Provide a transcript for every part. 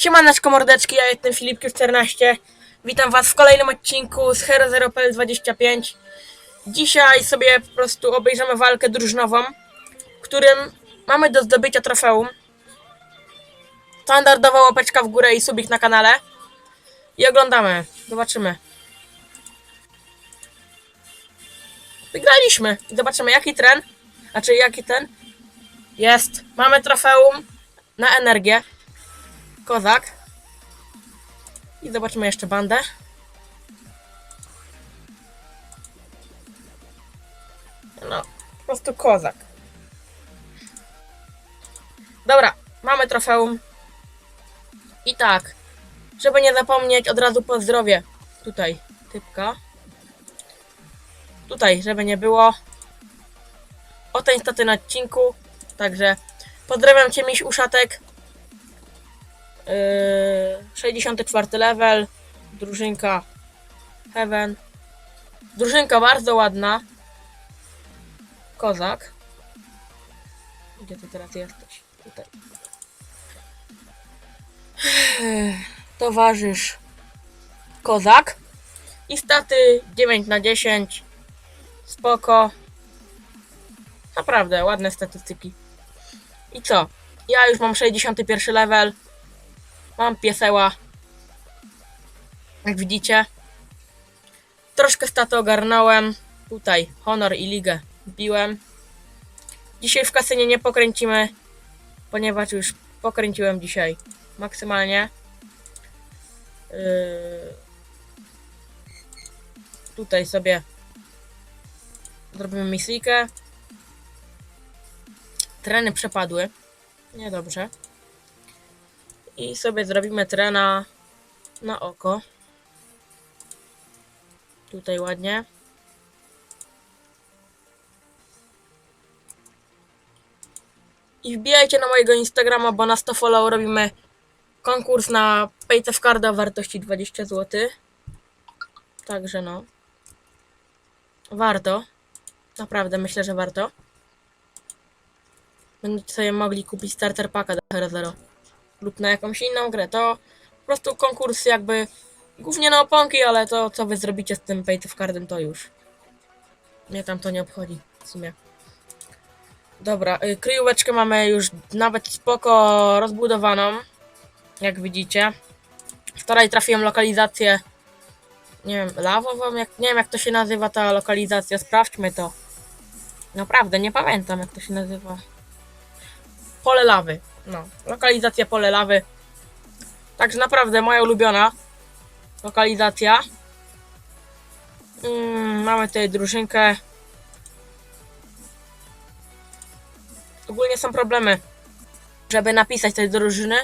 Siemaneczko mordeczki, ja jestem Filipki14. Witam was w kolejnym odcinku z Hero 0PL25. Dzisiaj sobie po prostu obejrzymy walkę drużynową, w którym mamy do zdobycia trofeum. Standardowa łapeczka w górę i subik na kanale. I oglądamy. Zobaczymy. Wygraliśmy. Zobaczymy jaki tren, znaczy jaki ten jest. Mamy trofeum na energię. Kozak. I zobaczymy jeszcze bandę. No, po prostu kozak. Dobra, mamy trofeum. I tak, żeby nie zapomnieć, od razu pozdrowię. Tutaj, typka. Tutaj, żeby nie było. O tej staty na odcinku. Także pozdrawiam Cię, miś uszatek. Yy, 64 level. Drużynka Heaven. Drużynka bardzo ładna. Kozak. Gdzie ty teraz jesteś? Tutaj. Towarzysz Kozak. I staty 9 na 10. Spoko. Naprawdę, ładne statystyki. I co? Ja już mam 61 level. Mam pieseła. Jak widzicie. Troszkę staty ogarnąłem. Tutaj honor i ligę wbiłem. Dzisiaj w kasynie nie pokręcimy, ponieważ już pokręciłem dzisiaj maksymalnie. Yy... Tutaj sobie zrobimy misyjkę. Treny przepadły. Niedobrze. I sobie zrobimy trena na oko. Tutaj ładnie. I wbijajcie na mojego Instagrama, bo na 100 follow robimy konkurs na Paytef Carda wartości 20 zł. Także no. Warto. Naprawdę myślę, że warto. Będziecie sobie mogli kupić starter packa do Hero Zero lub na jakąś inną grę. To po prostu konkurs jakby głównie na oponki, ale to co wy zrobicie z tym pay cardem to już. Mnie tam to nie obchodzi w sumie. Dobra, y, kryjóweczkę mamy już nawet spoko rozbudowaną. Jak widzicie. Wczoraj trafiłem lokalizację. Nie wiem, lawową? Jak, nie wiem jak to się nazywa ta lokalizacja. Sprawdźmy to. Naprawdę, nie pamiętam jak to się nazywa. Pole lawy. No, lokalizacja pole lawy. Także naprawdę moja ulubiona lokalizacja. Mm, mamy tutaj drużynkę. Ogólnie są problemy. Żeby napisać tej drużyny,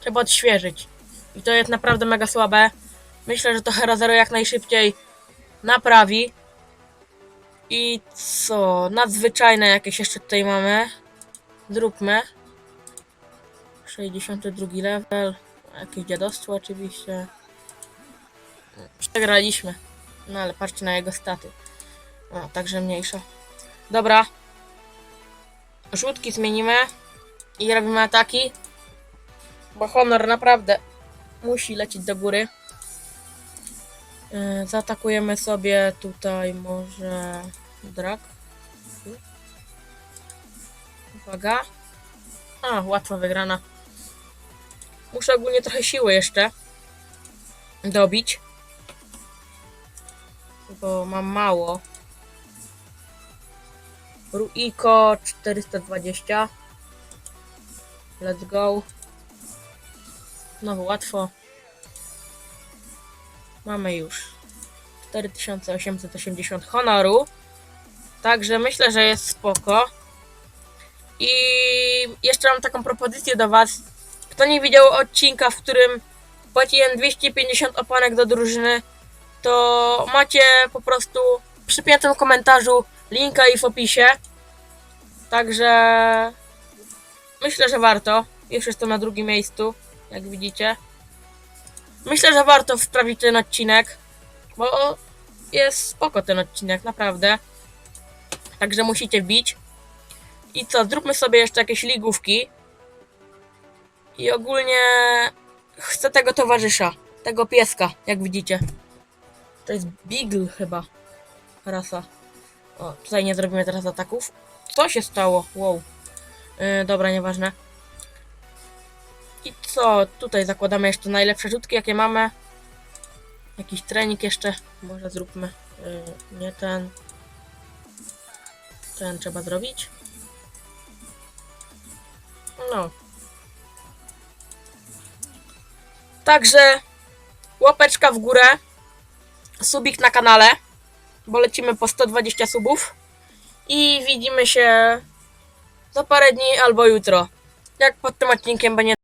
trzeba odświeżyć. I to jest naprawdę mega słabe. Myślę, że to Hero Zero jak najszybciej naprawi. I co? Nadzwyczajne jakieś jeszcze tutaj mamy. Zróbmy. 62 level. Jakieś dziadostwo oczywiście. Przegraliśmy. No ale patrzcie na jego staty. Także mniejsza. Dobra. Rzutki zmienimy. I robimy ataki. Bo honor naprawdę musi lecieć do góry. Yy, Zaatakujemy sobie tutaj może drak. Uwaga. A, łatwo wygrana. Muszę ogólnie trochę siły jeszcze dobić. Bo mam mało. Ruiko 420. Let's go. Znowu łatwo. Mamy już 4880 honoru. Także myślę, że jest spoko. I jeszcze mam taką propozycję do Was. Kto nie widział odcinka, w którym płaciłem 250 opanek do drużyny, to macie po prostu w przypiętym komentarzu linka i w opisie. Także myślę, że warto. Już jestem na drugim miejscu, jak widzicie. Myślę, że warto wprawić ten odcinek, bo jest spoko ten odcinek, naprawdę. Także musicie wbić. I co, zróbmy sobie jeszcze jakieś ligówki. I ogólnie miejsce tego towarzysza. Tego pieska, jak widzicie. To jest Beagle chyba. Rasa. O, tutaj nie zrobimy teraz ataków. Co się stało? Wow. Yy, dobra, nieważne. I co? Tutaj zakładamy jeszcze najlepsze rzutki, jakie mamy. Jakiś trening jeszcze. Może zróbmy. Yy, nie ten. Ten trzeba zrobić. No. Także łapeczka w górę. Subik na kanale. Bo lecimy po 120 subów. I widzimy się za parę dni albo jutro. Jak pod tym odcinkiem będzie